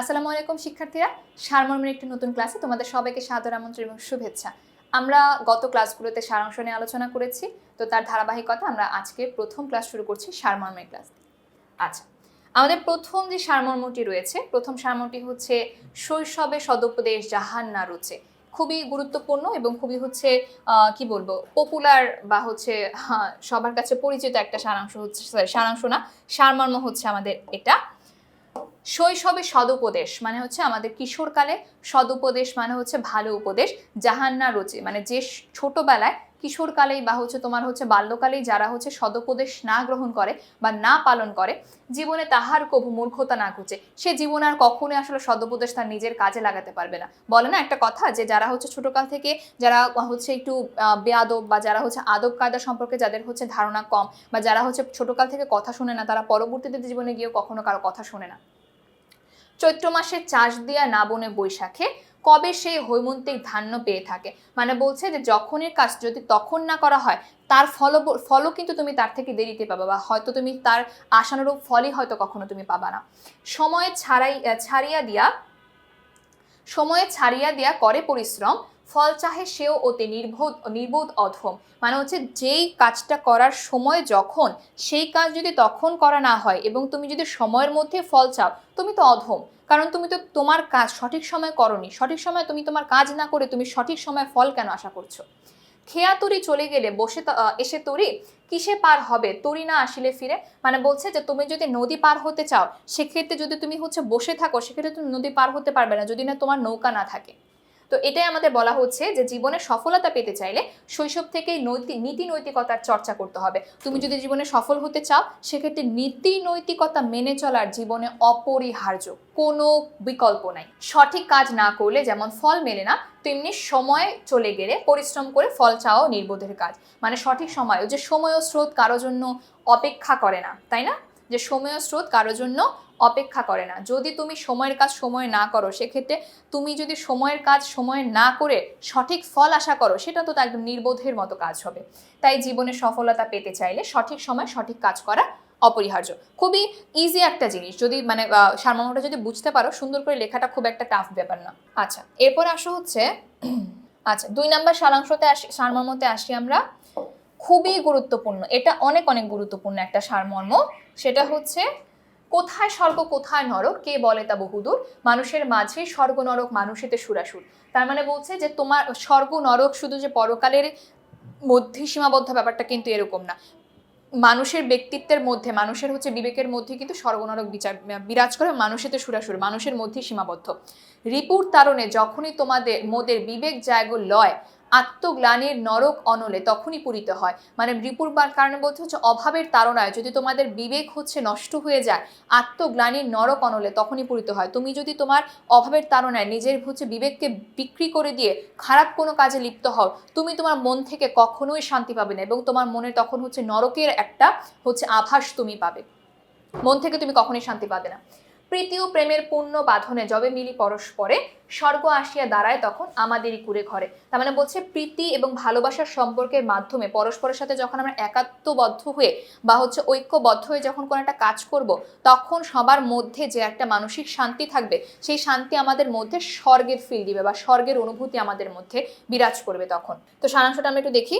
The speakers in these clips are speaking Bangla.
আসসালামু আলাইকুম, শিক্ষার্থীরা। সারমর্মের একটি নতুন ক্লাসে তোমাদের সবাইকে সাদর আমন্ত্রণ এবং শুভেচ্ছা। আমরা গত ক্লাসগুলোতে সারাংশ নিয়ে আলোচনা করেছি, তো তার ধারাবাহিকতা আমরা আজকে প্রথম ক্লাস শুরু করছি সারমর্মের ক্লাস আচ্ছা আমাদের প্রথম যে সারমর্মটি রয়েছে, প্রথম সারমর্মটি হচ্ছে শৈশবে সদুপদেশ জাহান না রুচে। খুবই গুরুত্বপূর্ণ এবং খুবই হচ্ছে কি বলব পপুলার বা হচ্ছে সবার কাছে পরিচিত একটা সারাংশ হচ্ছে সারাংশ না, সারমর্ম হচ্ছে আমাদের এটা। শৈশবে সদুপদেশ মানে হচ্ছে আমাদের কিশোরকালে সদুপদেশ মানে হচ্ছে ভালো উপদেশ জাহান্না রচে মানে যে ছোটবেলায় কিশোরকালেই বা হচ্ছে তোমার হচ্ছে বাল্যকালেই যারা হচ্ছে সদুপদেশ না গ্রহণ করে বা না পালন করে জীবনে তাহার কভু মূর্খতা না ঘুচে সে জীবন আর কখনোই আসলে সদুপদেশ তার নিজের কাজে লাগাতে পারবে না। বলে না একটা কথা যে যারা হচ্ছে ছোটকাল থেকে যারা হচ্ছে একটু আহ, বেয়াদব বা যারা হচ্ছে আদব কায়দা সম্পর্কে যাদের হচ্ছে ধারণা কম বা যারা হচ্ছে ছোটকাল থেকে কথা শোনে না তারা পরবর্তীতে জীবনে গিয়েও কখনো কারও কথা শোনে না। চৈত্র মাসে চাষ দিয়া না বনে বৈশাখে কবে সেই হৈমন্তিক ধান্য পেয়ে থাকে? মানে বলছে যে যখনই কাজ যদি তখন না করা হয়, তার ফল ফলও কিন্তু তুমি তার থেকে দেরিতে পাবা বা হয়তো তুমি তার আশানুরূপ ফলই হয়তো কখনো তুমি পাবা না। সময়ে ছাড়াই ছাড়িয়া দিয়া, সময়ে ছাড়িয়া দিয়া করে পরিশ্রম ফল চাহে সেও ওতে নির্বোধ নির্বোধ অধম। মানে হচ্ছে যেই কাজটা করার সময় যখন, সেই কাজ যদি তখন করা না হয় এবং তুমি যদি সময়ের মধ্যে ফল চাও, তুমি তো অধম। কারণ তুমি তো তোমার কাজ সঠিক সময় করনি, সঠিক সময় তুমি তোমার কাজ না করে তুমি সঠিক সময় ফল কেন আশা করছ? খেয়া তরি চলে গেলে বসে এসে তরি, কিসে পার হবে? তরি না আসিলে ফিরে। মানে বলছে যে তুমি যদি নদী পার হতে চাও, সেক্ষেত্রে যদি তুমি হচ্ছে বসে থাকো, সেক্ষেত্রে তুমি নদী পার হতে পারবে না, যদি না তোমার নৌকা না থাকে। তো এটাই আমাদের বলা হচ্ছে যে জীবনে সফলতা পেতে চাইলে শৈশব থেকেই নৈতিক নীতি নৈতিকতার চর্চা করতে হবে। তুমি যদি জীবনে সফল হতে চাও, সেক্ষেত্রে নীতি নৈতিকতা মেনে চলার জীবনে অপরিহার্য কোনো বিকল্প নাই। সঠিক কাজ না করলে যেমন ফল মেলে না, তেমনি সময় চলে গেলে পরিশ্রম করে ফল চাওয়াও নির্বোধের কাজ। মানে সঠিক সময়, ওই যে সময় ও স্রোত কারও জন্য অপেক্ষা করে না, তাই না? যে সময় স্রোত কারোর জন্য অপেক্ষা করে না। যদি তুমি সময়ের কাজ সময় না করো, সেক্ষেত্রে তুমি যদি সময়ের কাজ সময় না করে সঠিক ফল আশা করো, সেটা তো একদম নির্বোধের মতো কাজ হবে। তাই জীবনে সফলতা পেতে চাইলে সঠিক সময় সঠিক কাজ করা অপরিহার্য। খুবই ইজি একটা জিনিস। যদি মানে সারমর্মটা যদি বুঝতে পারো, সুন্দর করে লেখাটা খুব একটা টাফ ব্যাপার না। আচ্ছা এরপর আসো হচ্ছে আচ্ছা দুই নাম্বার সারাংশতে আসি সারমর্মতে আসি আমরা। খুবই গুরুত্বপূর্ণ। এটা অনেক অনেক গুরুত্বপূর্ণ একটা সারমর্ম। সেটা হচ্ছে, কোথায় স্বর্গ কোথায় নরক, কে বলে তা বহুদূর? মানুষের মাঝেই স্বর্গ নরক মানুষেতে সুরাসুর। তার মানে বলছে যে তোমার স্বর্গ নরক শুধু যে পরকালের মধ্যে সীমাবদ্ধ ব্যাপারটা কিন্তু এরকম না। মানুষের ব্যক্তিত্বের মধ্যে, মানুষের হচ্ছে বিবেকের মধ্যে কিন্তু স্বর্গনরক বিচার, বিরাজ করে মানুষেতে সুরাসুর, মানুষের মধ্যে সীমাবদ্ধ। রিপুর তারণে যখনই তোমাদের, মোদের বিবেক জায়গো লয় আত্মগ্লানির নরক অনলে তখনই পূরিত হয়। মানে রিপুর কারণে বলতে হচ্ছে অভাবের তাড়নায় যদি তোমাদের বিবেক হচ্ছে নষ্ট হয়ে যায়, আত্মগ্লানির নরক অনলে তখনই পূরিত হয়। তুমি যদি তোমার অভাবের তাড়নায় নিজের হচ্ছে বিবেককে বিক্রি করে দিয়ে খারাপ কোনো কাজে লিপ্ত হও, তুমি তোমার মন থেকে কখনোই শান্তি পাবে না এবং তোমার মনে তখন হচ্ছে নরকের একটা হচ্ছে আভাস তুমি পাবে। মন থেকে তুমি কখনোই শান্তি পাবে না। প্রীতি ও প্রেমের পূর্ণ বাঁধনে যবে মিলি পরস্পরে স্বর্গ আসিয়া দাঁড়ায় তখন আমাদেরই কুড়ে ঘরে। তার মানে বলছে প্রীতি এবং ভালোবাসার সম্পর্কের মাধ্যমে পরস্পরের সাথে যখন আমরা একাত্মবদ্ধ হয়ে বা হচ্ছে ঐক্যবদ্ধ হয়ে যখন কোনো একটা কাজ করব, তখন সবার মধ্যে যে একটা মানসিক শান্তি থাকবে, সেই শান্তি আমাদের মধ্যে স্বর্গের ফিল দিবে বা স্বর্গের অনুভূতি আমাদের মধ্যে বিরাজ করবে তখন। তো সারাংশটা আমরা একটু দেখি।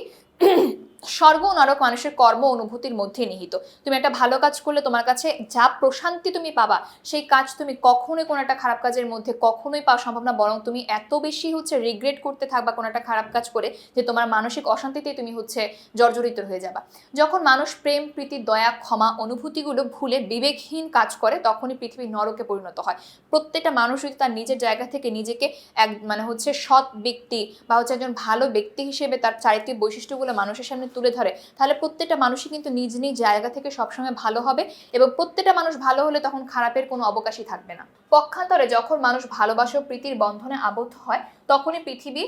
স্বর্গ নরক মানুষের কর্ম অনুভূতির মধ্যে নিহিত। তুমি একটা ভালো কাজ করলে তোমার কাছে যা প্রশান্তি তুমি পাবা, সেই কাজ তুমি কখনোই কোনো একটা খারাপ কাজের মধ্যে কখনোই পাওয়া সম্ভব না। বরং তুমি এত বেশি হচ্ছে রিগ্রেট করতে থাকবা কোনো একটা খারাপ কাজ করে যে তোমার মানসিক অশান্তিতেই তুমি হচ্ছে জর্জরিত হয়ে যাবা। যখন মানুষ প্রেম, প্রীতি, দয়া, ক্ষমা অনুভূতিগুলো ভুলে বিবেকহীন কাজ করে, তখনই পৃথিবী নরকে পরিণত হয়। প্রত্যেকটা মানুষ যদি তার নিজের জায়গা থেকে নিজেকে এক মানে হচ্ছে সৎ ব্যক্তি বা হচ্ছে একজন ভালো ব্যক্তি হিসেবে তার চারিত্রিক বৈশিষ্ট্যগুলো মানুষের সামনে তুলে ধরে। তাহলে প্রত্যেকটা মানুষই কিন্তু নিজ নিজ জায়গা থেকে সবসময় ভালো হবে এবং প্রত্যেকটা মানুষ ভালো হলে তখন খারাপের কোনো অবকাশই থাকবে না। পক্ষান্তরে যখন মানুষ ভালোবাসা, প্রীতির বন্ধনে আবদ্ধ হয়, তখনই পৃথিবী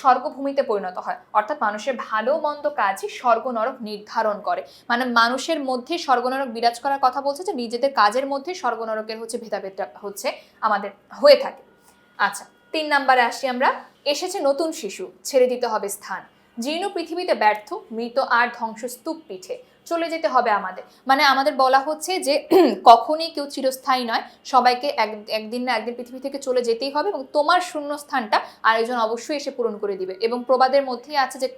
স্বর্গভূমিতে পরিণত হয়। অর্থাৎ মানুষের ভালো মন্দ কাজই স্বর্গ নরক নির্ধারণ করে। মানে মানুষের মধ্যে স্বর্গ নরক বিরাজ করার কথা বলছে যে, নিজেদের কাজের মধ্যে স্বর্গ নরকের হচ্ছে ভেদাভেদটা হচ্ছে আমাদের হয়ে থাকে। আচ্ছা তিন নাম্বারে আসি আমরা। এসেছে নতুন শিশু, ছেড়ে দিতে হবে স্থান। জীর্ণ পৃথিবীতে ব্যর্থ, মৃত আর ধ্বংসস্তূপ পিঠে। চলে যেতে হবে আমাদের। মানে আমাদের বলা হচ্ছে যে কখনই কেউ চিরস্থায়ী নয়। সবাইকে এক, একদিন না একদিন পৃথিবী থেকে চলে যেতেই হবে এবং তোমার শূন্যস্থানটা আরেকজন অবশ্যই এসে পূরণ করে দিবে। এবং প্রবাদের মধ্যেই আছে যে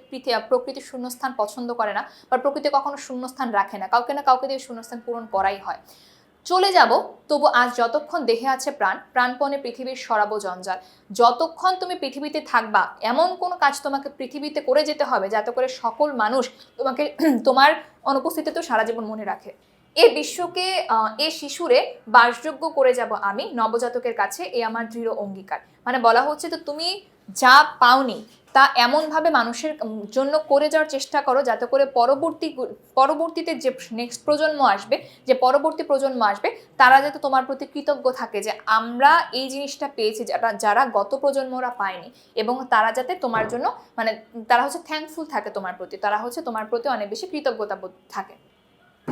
প্রকৃতি শূন্যস্থান পছন্দ করে না বা প্রকৃতি কখনো শূন্যস্থান রাখে না। কাউকে না কাউকে দিয়ে শূন্যস্থান পূরণ করাই হয়। চলে যাব, তবু আজ যতক্ষণ দেহে আছে প্রাণ, প্রাণপণে পৃথিবীর সরাবো জঞ্জাল। যতক্ষণ তুমি পৃথিবীতে থাকবা, এমন কোনো কাজ তোমাকে পৃথিবীতে করে যেতে হবে যাতে করে সকল মানুষ তোমাকে তোমার অনুপস্থিতিতে সারা জীবন মনে রাখে। এ বিশ্বকে এ শিশুরে বাসযোগ্য করে যাব আমি নবজাতকের কাছে, এ আমার দৃঢ় অঙ্গীকার। মানে বলা হচ্ছে তো তুমি যা পাওনি তা এমনভাবে মানুষের জন্য করে যাওয়ার চেষ্টা করো যাতে করে পরবর্তী পরবর্তীতে যে নেক্সট প্রজন্ম আসবে, যে পরবর্তী প্রজন্ম আসবে, তারা যাতে তোমার প্রতি কৃতজ্ঞ থাকে যে আমরা এই জিনিসটা পেয়েছি যারা যারা গত প্রজন্মরা পায়নি এবং তারা যাতে তোমার জন্য মানে তারা হচ্ছে থ্যাঙ্কফুল থাকে তোমার প্রতি, তারা হচ্ছে তোমার প্রতি অনেক বেশি কৃতজ্ঞতা থাকে।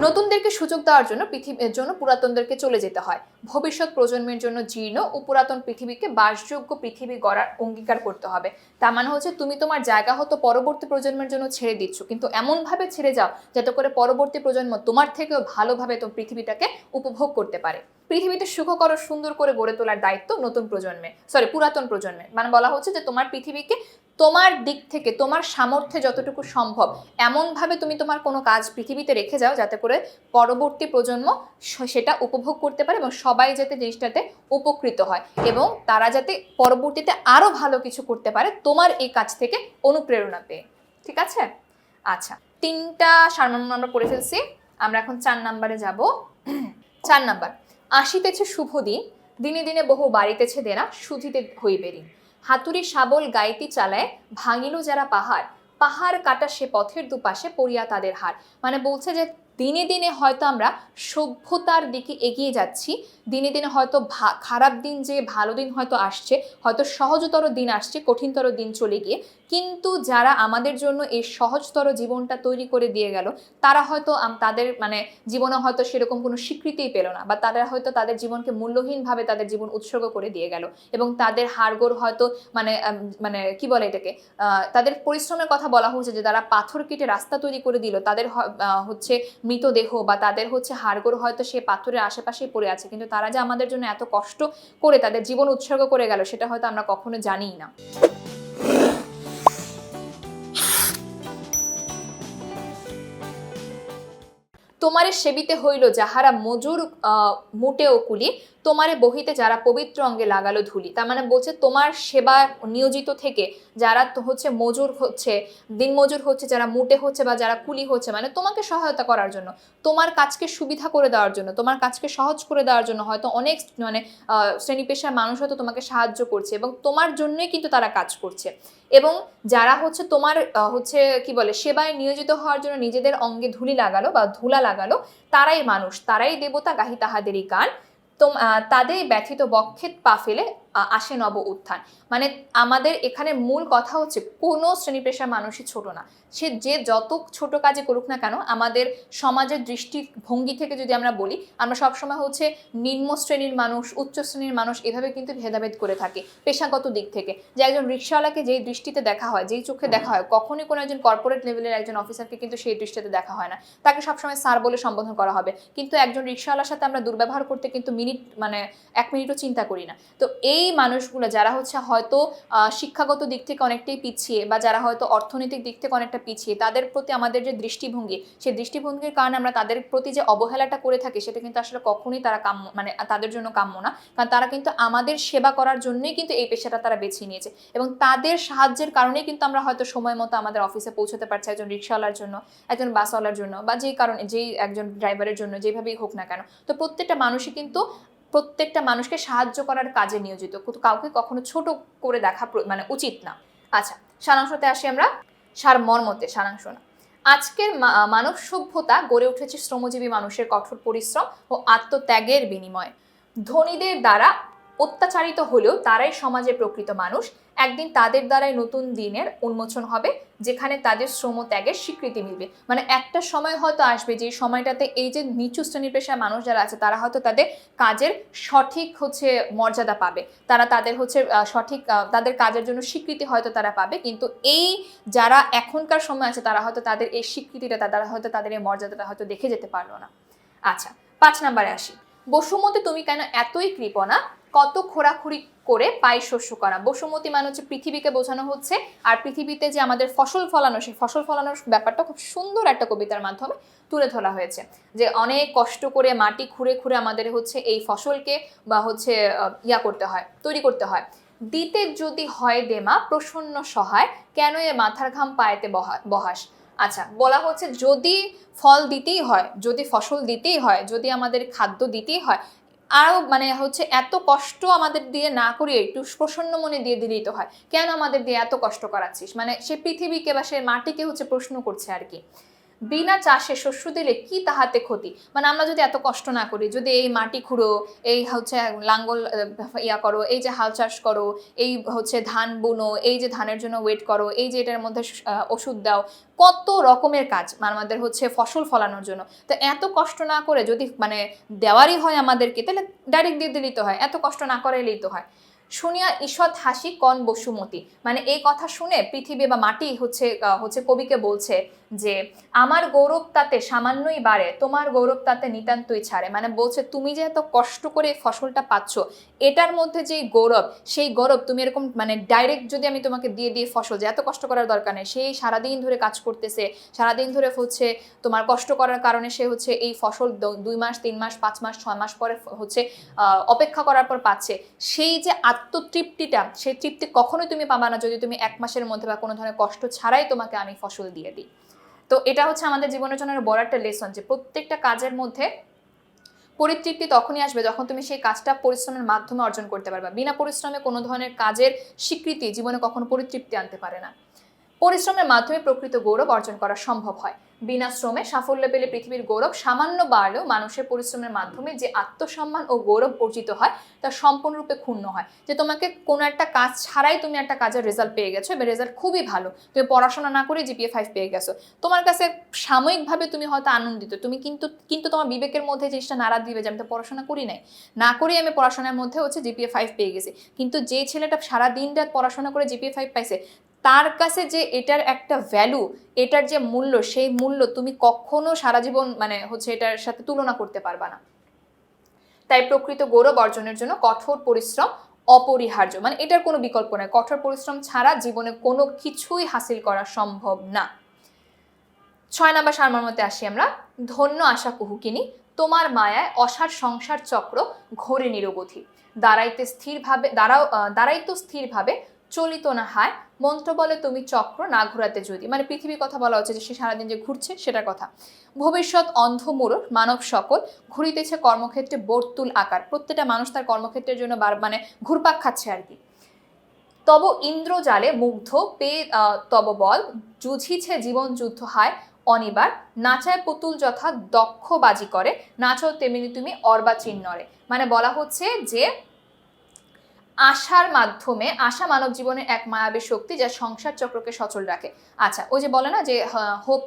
নতুনদেরকে সুযোগ দেওয়ার জন্য পৃথিবীর জন্য পুরাতনদেরকে চলে যেতে হয়। ভবিষ্যৎ প্রজন্মের জন্য জীর্ণ ও পুরাতন পৃথিবীকে বাসযোগ্য পৃথিবী গড়ার অঙ্গীকার করতে হবে। তার মানে হচ্ছে তুমি তোমার জায়গা হতো পরবর্তী প্রজন্মের জন্য ছেড়ে দিচ্ছ, কিন্তু এমনভাবে ছেড়ে যাও যাতে করে পরবর্তী প্রজন্ম তোমার থেকেও ভালোভাবে তো পৃথিবীটাকে উপভোগ করতে পারে। পৃথিবীতে সুখকর সুন্দর করে গড়ে তোলার দায়িত্ব নতুন প্রজন্মে সরি পুরাতন প্রজন্মে। মানে বলা হচ্ছে যে তোমার পৃথিবীকে তোমার দিক থেকে, তোমার সামর্থ্যে যতটুকু সম্ভব, এমনভাবে তুমি তোমার কোনো কাজ পৃথিবীতে রেখে যাও যাতে করে পরবর্তী প্রজন্ম সেটা উপভোগ করতে পারে এবং সবাই যাতে জিনিসটাতে উপকৃত হয় এবং তারা যাতে পরবর্তীতে আরও ভালো কিছু করতে পারে তোমার এই কাজ থেকে অনুপ্রেরণা পেয়ে। ঠিক আছে? আচ্ছা তিনটা সারমর্ম আমরা পড়ে ফেলছি। আমরা এখন চার নাম্বারে যাব। চার নাম্বার। আসিতেছে শুভ দিন, দিনে দিনে বহু বাড়িতেছে দেনা, সুধিতে হইবেরি হাতুরি শাবল গাইতি চালায়, ভাঙিল যারা পাহাড় পাহাড় কাটা সে পথের দুপাশে পড়িয়া তাদের হার মানে বলছে যে দিনে দিনে হয়তো আমরা সভ্যতার দিকে এগিয়ে যাচ্ছি। দিনে দিনে হয়তো খারাপ দিন যে ভালো দিন হয়তো আসছে, হয়তো সহজতর দিন আসছে, কঠিনতর দিন চলে গিয়ে। কিন্তু যারা আমাদের জন্য এই সহজতর জীবনটা তৈরি করে দিয়ে গেল, তারা হয়তো তাদের মানে জীবনে হয়তো সেরকম কোনো স্বীকৃতিই পেল না বা তারা হয়তো তাদের জীবনকে মূল্যহীনভাবে তাদের জীবন উৎসর্গ করে দিয়ে গেল এবং তাদের হাড়গোড় হয়তো মানে মানে কি বলে এটাকে? তাদের পরিশ্রমের কথা বলা হচ্ছে যে তারা পাথর কেটে রাস্তা তৈরি করে দিল। তাদের হচ্ছে মৃতদেহ বা তাদের হচ্ছে হাড়গোড় হয়তো সে পাথরের আশেপাশেই পড়ে আছে কিন্তু তারা যে আমাদের জন্য এত কষ্ট করে তাদের জীবন উৎসর্গ করে গেল সেটা হয়তো আমরা কখনো জানিই না। তোমারে সেবিতে হইল যাহারা মজুর আহ, মোটে ও কুলি তোমারে বহিতে যারা পবিত্র অঙ্গে লাগালো ধুলি, তার মানে বলছে তোমার সেবা নিয়োজিত থেকে যারা হচ্ছে মজুর হচ্ছে দিনমজুর হচ্ছে, যারা মুটে হচ্ছে বা যারা কুলি হচ্ছে মানে তোমাকে সহায়তা করার জন্য, তোমার কাজকে সুবিধা করে দেওয়ার জন্য, তোমার কাজকে সহজ করে দেওয়ার জন্য হয়তো অনেক মানে শ্রেণি পেশার মানুষ হয়তো তোমাকে সাহায্য করছে এবং তোমার জন্যই কিন্তু তারা কাজ করছে এবং যারা হচ্ছে তোমার হচ্ছে কি বলে, সেবায় নিয়োজিত হওয়ার জন্য নিজেদের অঙ্গে ধুলি লাগালো বা ধুলা লাগালো, তারাই মানুষ, তারাই দেবতা গাহি তাহাদেরই গান তাদের ব্যথিত বক্ষে পা ফেলে আসে নব উত্থান। মানে আমাদের এখানে মূল কথা হচ্ছে কোনো শ্রেণি পেশার মানুষই ছোট না। সে যে যত ছোট কাজে করুক না কেন, আমাদের সমাজের দৃষ্টিভঙ্গি থেকে যদি আমরা বলি, আমরা সবসময় হচ্ছে নিম্ন শ্রেণির মানুষ, উচ্চ শ্রেণির মানুষ এভাবে কিন্তু ভেদাভেদ করে থাকি পেশাগত দিক থেকে। যে একজন রিক্সাওয়ালাকে যেই দৃষ্টিতে দেখা হয়, যেই চোখে দেখা হয়, কখনই কোনো একজন কর্পোরেট লেভেলের একজন অফিসারকে কিন্তু সেই দৃষ্টিতে দেখা হয় না। তাকে সবসময় স্যার বলে সম্বোধন করা হবে। কিন্তু একজন রিক্সাওয়ালার সাথে আমরা দুর্ব্যবহার করতে কিন্তু মিনিট মানে এক মিনিটও চিন্তা করি না। তো এই মানুষগুলো যারা হচ্ছে হয়তো শিক্ষাগত দিক থেকে অনেকটাই পিছিয়ে বা যারা হয়তো অর্থনৈতিক দিক থেকে অনেকটা পিছিয়ে, তাদের প্রতি আমাদের যে দৃষ্টিভঙ্গি, সেই দৃষ্টিভঙ্গির কারণে আমরা তাদের প্রতি যে অবহেলাটা করে থাকি, সেটা কিন্তু আসলে কখনোই তারা কাম্য মানে তাদের জন্য কাম্য না। কারণ তারা কিন্তু আমাদের সেবা করার জন্যই কিন্তু এই পেশাটা তারা বেছে নিয়েছে। এবং তাদের সাহায্যের কারণেই কিন্তু আমরা হয়তো সময় মতো আমাদের অফিসে পৌঁছতে পারছি একজন রিক্সাওয়ালার জন্য, একজন বাসওয়ালার জন্য বা যেই কারণে, যেই একজন ড্রাইভারের জন্য, যেভাবেই হোক না কেন। তো প্রত্যেকটা মানুষই কিন্তু প্রত্যেকটা মানুষকে সাহায্য করার কাজে নিয়োজিত। কাউকে কখনো ছোট করে দেখা মানে উচিত না। আচ্ছা সারাংশতে আসি আমরা। সার মর্মতে সারাংশ না। আজকের মানব সভ্যতা গড়ে উঠেছে শ্রমজীবী মানুষের কঠোর পরিশ্রম ও আত্মত্যাগের বিনিময়ে। ধনীদের দ্বারা অত্যাচারিত হলেও তারাই সমাজের প্রকৃত মানুষ। একদিন তাদের দ্বারাই নতুন দিনের উন্মোচন হবে, যেখানে তাদের শ্রম ত্যাগের স্বীকৃতি মিলবে। মানে একটা সময় হয়তো আসবে যে সময়টাতে এই যে নিচু শ্রেণির পেশার মানুষ যারা আছে, তারা হয়তো তাদের কাজের সঠিক হচ্ছে মর্যাদা পাবে। তারা তাদের হচ্ছে সঠিক তাদের কাজের জন্য স্বীকৃতি হয়তো তারা পাবে। কিন্তু এই যারা এখনকার সময় আছে, তারা হয়তো তাদের এই স্বীকৃতিটা তারা হয়তো তাদের এই মর্যাদাটা হয়তো দেখে যেতে পারল না। আচ্ছা পাঁচ নাম্বারে আসি। বসুমতে, তুমি কেন এতই কৃপণা? কত খোরাখুরি করে পাই শস্য করা? বসুমতী মানে হচ্ছে পৃথিবীকে বোঝানো হচ্ছে, আর পৃথিবীতে যে আমাদের ফসল ফলানো, সেই ফসল ফলানোর ব্যাপারটা খুব সুন্দর একটা কবিতার মাধ্যমে তুলে ধরা হয়েছে। যে অনেক কষ্ট করে মাটি খুঁড়ে খুঁড়ে আমাদের হচ্ছে এই ফসলকে বা হচ্ছে ইয়া করতে হয়, তৈরি করতে হয়। দিতে যদি হয় দেমা, প্রসন্ন সহায়, কেন এ মাথার ঘাম পায়েতে বহা- বহাস? আচ্ছা বলা হচ্ছে যদি ফল দিতেই হয়, যদি ফসল দিতেই হয়, যদি আমাদের খাদ্য দিতেই হয় আরও মানে হচ্ছে এত কষ্ট আমাদের দিয়ে না করিয়ে একটু প্রসন্ন মনে দিয়ে দিলেই তো হয়। কেন আমাদের দিয়ে এত কষ্ট করাচ্ছিস? মানে সে পৃথিবীকে বা সে মাটিকে হচ্ছে প্রশ্ন করছে আর কি। বিনা চাষে শস্য দিলে কি তাহাতে ক্ষতি? মানে আমরা যদি এত কষ্ট না করি, যদি এই মাটি খুঁড়ো, এই হচ্ছে লাঙ্গল ইয়া করো, এই যে হাল চাষ করো, এই হচ্ছে ধান বুনো, এই যে ধানের জন্য ওয়েট করো, এই যে এটার মধ্যে ওষুধ দাও, কত রকমের কাজ মানে আমাদের হচ্ছে ফসল ফলানোর জন্য। তো এত কষ্ট না করে যদি মানে দেওয়ারই হয় আমাদেরকে, তাহলে ডাইরেক্ট দিয়ে দিলেই তো হয়, এত কষ্ট না করাইলেই তো হয়। শুনিয়া ঈষৎ হাসি, কন বসুমতি। মানে এই কথা শুনে পৃথিবী বা মাটি হচ্ছে হচ্ছে কবিকে বলছে যে, আমার গৌরব তাতে সামান্যই বাড়ে, তোমার গৌরব তাতে নিতান্তই ছাড়ে। মানে বলছে, তুমি যে এত কষ্ট করে ফসলটা পাচ্ছ, এটার মধ্যে যে গৌরব, সেই গৌরব তুমি এরকম মানে ডাইরেক্ট যদি আমি তোমাকে দিয়ে দিয়ে ফসল, যে এত কষ্ট করার দরকার নেই সেই সারাদিন ধরে কাজ করতেছে, সারাদিন ধরে হচ্ছে তোমার কষ্ট করার কারণে সে হচ্ছে এই ফসল দুই মাস, তিন মাস, পাঁচ মাস, ছয় মাস পরে হচ্ছে অপেক্ষা করার পর পাচ্ছে। সেই যে আত্মতৃপ্তিটা সেই তৃপ্তি কখনোই তুমি পাবা না যদি তুমি এক মাসের মধ্যে বা কোনো ধরনের কষ্ট ছাড়াই তোমাকে আমি ফসল দিয়ে দিই। তো এটা হচ্ছে আমাদের জীবনের জন্য বড় একটা লেসন যে প্রত্যেকটা কাজের মধ্যে পরিতৃপ্তি তখনই আসবে যখন তুমি সেই কাজটা পরিশ্রমের মাধ্যমে অর্জন করতে পারবে। বিনা পরিশ্রমে কোনো ধরনের কাজের স্বীকৃতি জীবনে কখনো পরিতৃপ্তি আনতে পারে না। পরিশ্রমের মাধ্যমে প্রকৃত গৌরব অর্জন করা সম্ভব হয়। বিনা শ্রমে সাফল্য পেলে পৃথিবীর গৌরব সামান্য বাড়লেও মানুষের পরিশ্রমের মাধ্যমে যে আত্মসম্মান ও গৌরব অর্জিত হয়, তা সম্পূর্ণরূপে ক্ষুণ্ণ হয়। যে তোমাকে কোনো একটা কাজ ছাড়াই তুমি একটা কাজের রেজাল্ট পেয়ে গেছো, এবার রেজাল্ট খুবই ভালো। তুমি পড়াশোনা না করে জিপিএ ফাইভ পেয়ে গেছো। তোমার কাছে সাময়িকভাবে তুমি হয়তো আনন্দিত। তুমি কিন্তু কিন্তু তোমার বিবেকের মধ্যে জিনিসটা নাড়া দিবে যে আমি তো পড়াশোনা করি নাই। না করেই আমি পড়াশোনার মধ্যে হচ্ছে জিপিএ ফাইভ পেয়ে গেছি। কিন্তু যে ছেলেটা সারা দিন রাত পড়াশোনা করে জিপিএ ফাইভ পাইছে তার কাছে যে এটার একটা ভ্যালু এটার যে মূল্য, সেই মূল্য তুমি কখনো সারা জীবন মানে হচ্ছে এটার সাথে তুলনা করতে পারবা না। তাই প্রকৃত গৌরব অর্জনের জন্য কঠোর পরিশ্রম অপরিহার্য। মানে এটার কোনো বিকল্প নয় কঠোর পরিশ্রম ছাড়া জীবনে কোনো কিছুই হাসিল করা সম্ভব না। ছয় নাম্বার সারমর্মতে আসি আমরা। ধন্য আশা কুহুকিনী, তোমার মায়ায় অসার সংসার চক্র ঘোরে নিরবধি। দাঁড়াইতে স্থিরভাবে, দাঁড়াও দাঁড়াইতো স্থিরভাবে চলিত না হায়, মন্ত্র বলে তুমি চক্র না ঘোরাতে যদি। মানে পৃথিবীর কথা বলা হচ্ছে যে সে সারাদিন যে ঘুরছে সেটার কথা। ভবিষ্যৎ অন্ধ অন্ধমূর মানব সকল ঘুরিতেছে কর্মক্ষেত্রে বর্তুল আকার। প্রত্যেকটা মানুষ তার কর্মক্ষেত্রের জন্য বার মানে ঘুরপাক খাচ্ছে আর কি। তব ইন্দ্রজালে মুগ্ধ পে তব বল জুঝিছে জীবন যুদ্ধ হায় অনিবার, নাচায় পুতুল যথা দক্ষ বাজি করে, নাচো তেমনি তুমি নরে। মানে বলা হচ্ছে যে আশার মাধ্যমে, আশা মানব জীবনের এক মায়াবী শক্তি যা সংসার চক্রকে সচল রাখে। আচ্ছা ওই যে বলে না যে হোপ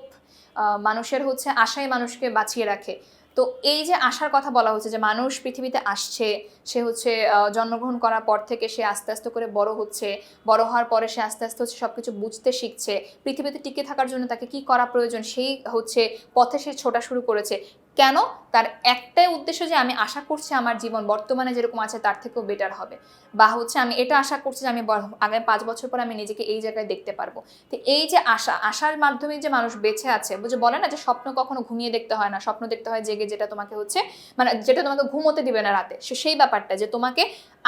মানুষের হচ্ছে আশাই মানুষকে বাঁচিয়ে রাখে। তো এই যে আশার কথা বলা হচ্ছে যে, মানুষ পৃথিবীতে আসছে, সে হচ্ছে জন্মগ্রহণ করার পর থেকে সে আস্তে আস্তে করে বড় হচ্ছে, বড় হওয়ার পরে সে আস্তে আস্তে হচ্ছে সবকিছু বুঝতে শিখছে, পৃথিবীতে টিকে থাকার জন্য তাকে কি করা প্রয়োজন সেই হচ্ছে পথে সে ছোটা শুরু করেছে। কেন? তার একটাই উদ্দেশ্য যে আমি আশা করছি আমার জীবন বর্তমানে যেরকম আছে তার থেকেও বেটার হবে। বা হচ্ছে আমি এটা আশা করছি যে আমি আগামী পাঁচ বছর পর আমি নিজেকে এই জায়গায় দেখতে পারব। তো এই যে আশা, আশার মাধ্যমে যে মানুষ বেঁচে আছে বুঝে বলে না যে স্বপ্ন কখনো ঘুমিয়ে দেখতে হয় না, স্বপ্ন দেখতে হয় জেগে যেটা তোমাকে হচ্ছে মানে যেটা তোমাকে ঘুমোতে দিবে না রাতে। সে, সেই ব্যাপারটা যে তোমাকে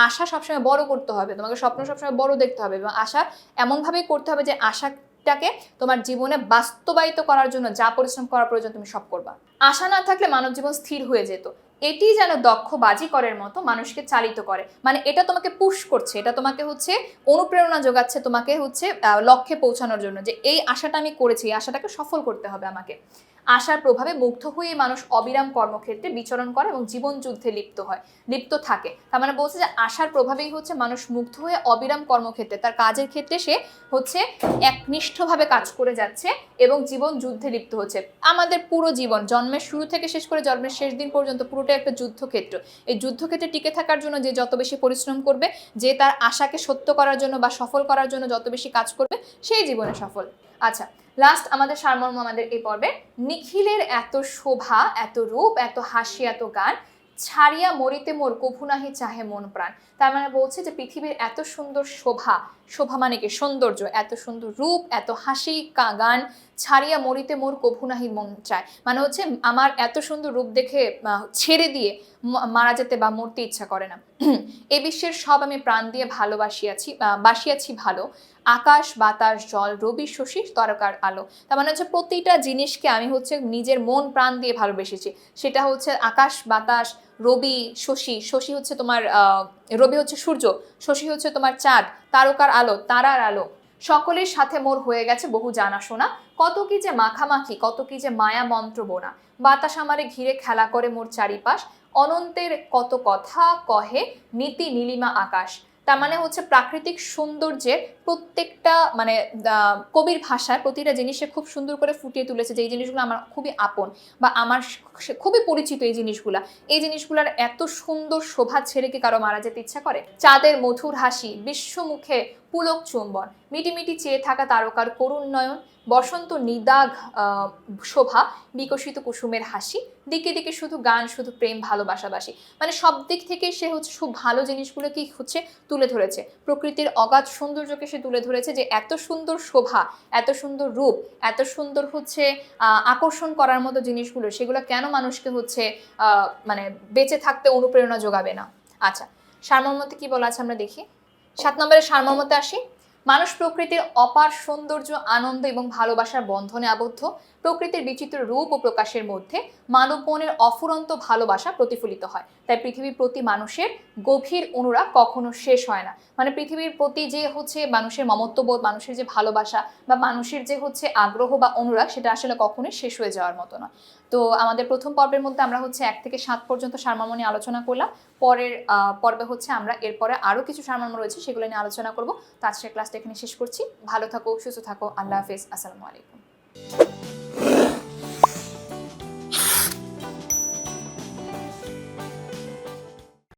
আশা সবসময় বড় করতে হবে, তোমাকে স্বপ্ন সবসময় বড় দেখতে হবে এবং আশা এমনভাবেই করতে হবে যে আশাটাকে তোমার জীবনে বাস্তবায়িত করার জন্য যা পরিশ্রম করা প্রয়োজন তুমি সব করবা। আশা না থাকলে মানব জীবন স্থির হয়ে যেত। এটি যেন দক্ষ বাজি বাজিকরের মতো মানুষকে চালিত করে। মানে এটা তোমাকে পুশ করছে, এটা তোমাকে হচ্ছে অনুপ্রেরণা যোগাচ্ছে, তোমাকে হচ্ছে লক্ষ্যে পৌঁছানোর জন্য যে এই আশাটা আমি করেছি, এই আশাটাকে সফল করতে হবে আমাকে। আশার প্রভাবে মুগ্ধ হয়ে মানুষ অবিরাম কর্মক্ষেত্রে বিচরণ করে এবং জীবন যুদ্ধে লিপ্ত হয়, লিপ্ত থাকে। তার মানে বলছে যে আশার প্রভাবেই হচ্ছে মানুষ মুগ্ধ হয়ে অবিরাম কর্মক্ষেত্রে, তার কাজের ক্ষেত্রে সে হচ্ছে একনিষ্ঠভাবে কাজ করে যাচ্ছে এবং জীবন যুদ্ধে লিপ্ত হচ্ছে। আমাদের পুরো জীবন জন্মের শুরু থেকে শেষ করে জন্মের শেষ দিন পর্যন্ত পুরোটাই একটা যুদ্ধক্ষেত্র। এই যুদ্ধক্ষেত্রে টিকে থাকার জন্য যে যত বেশি পরিশ্রম করবে, যে তার আশাকে সত্য করার জন্য বা সফল করার জন্য যত বেশি কাজ করবে, সেই জীবনে সফল। আচ্ছা লাস্ট আমাদের সারমর্ম আমাদের এই পর্বে, নিখিলের এত শোভা, এত রূপ, এত হাসি, এত গান ছাড়িয়া মরিতে মোর কভু নাহি চাহে মন প্রাণ। তার মানে বলছে যে পৃথিবীর এত সুন্দর শোভা শোভা মানে কি? সৌন্দর্য, এত সুন্দর রূপ, এত হাসি গান ছাড়িয়া মরিতে মোর কভু নাহি মন চায়। মানে হচ্ছে আমার এত সুন্দর রূপ দেখে ছেড়ে দিয়ে মারা যেতে বা মরতে ইচ্ছা করে না। এ বিশ্বের সব আমি প্রাণ দিয়ে ভালোবাসিয়াছি বাসিয়াছি ভালো। আকাশ, বাতাস, জল, রবি, শশী, তরকার আলো। তার মানে হচ্ছে প্রতিটা জিনিসকে আমি হচ্ছে নিজের মন প্রাণ দিয়ে ভালোবেসেছি। সেটা হচ্ছে আকাশ, বাতাস, রবি, শশী। শশী হচ্ছে তোমার রবি হচ্ছে সূর্য, শশী হচ্ছে তোমার চাঁদ, তারকার আলো, তারার আলো। সকলের সাথে মোর হয়ে গেছে বহু জানাশোনা। কত কি যে মাখামাখি, কত কি যে মায়া মন্ত্র বোনা বাতাস আমারে ঘিরে খেলা করে মোর চারিপাশ। অনন্তের কত কথা কহে নীতি নীলিমা আকাশ। তার মানে হচ্ছে প্রাকৃতিক সৌন্দর্যের প্রত্যেকটা মানে কবির ভাষায় প্রতিটা জিনিসে খুব সুন্দর করে ফুটিয়ে তুলেছে যে এই জিনিসগুলো আমার খুবই আপন বা আমার খুবই পরিচিত এই জিনিসগুলা। এই জিনিসগুলার এত সুন্দর শোভা ছেড়ে কি কারও মারা যেতে ইচ্ছা করে? চাঁদের মধুর হাসি, বিশ্বমুখে পুলক চুম্বন, মিটিমিটি চেয়ে থাকা তারকার করুণ নয়ন বসন্ত আহ, শোভা বিকশিত কুসুমের হাসি। দিকে দিকে শুধু গান শুধু প্রেম ভালোবাসাবাসি মানে সব দিক থেকে সে হচ্ছে খুব ভালো জিনিসগুলোকে হচ্ছে তুলে ধরেছে। প্রকৃতির অগাধ সৌন্দর্যকে সে তুলে ধরেছে যে এত সুন্দর শোভা এত সুন্দর রূপ এত সুন্দর হচ্ছে আকর্ষণ করার মতো জিনিসগুলো সেগুলো কেন মানুষকে হচ্ছে মানে বেঁচে থাকতে অনুপ্রেরণা যোগাবে না? আচ্ছা সারমর্মতে কি বলা আছে আমরা দেখি? সাত নম্বরের সারমর্মতে আসি। মানুষ প্রকৃতির অপার সৌন্দর্য আনন্দ এবং ভালোবাসার বন্ধনে আবদ্ধ। প্রকৃতির বিচিত্র রূপ ও প্রকাশের মধ্যে মানব মনের অফুরন্ত ভালোবাসা প্রতিফলিত হয়। তাই পৃথিবীর প্রতি মানুষের গভীর অনুরাগ কখনো শেষ হয় না। মানে পৃথিবীর প্রতি যে হচ্ছে মানুষের মমত্ববোধ, মানুষের যে ভালোবাসা বা মানুষের যে হচ্ছে আগ্রহ বা অনুরাগ, সেটা আসলে কখনোই শেষ হয়ে যাওয়ার মতো নয়। তো আমাদের প্রথম পর্বের মধ্যে আমরা হচ্ছে এক থেকে সাত পর্যন্ত সারমর্ম নিয়ে আলোচনা করলাম। পরের পর্বে হচ্ছে আমরা এরপরে আরও কিছু সারমর্ম রয়েছে, সেগুলো নিয়ে আলোচনা করব। তো আজকের ক্লাসটা এখানে শেষ করছি। ভালো থাকো, সুস্থ থাকো। আল্লাহ হাফেজ। আসসালামু আলাইকুম।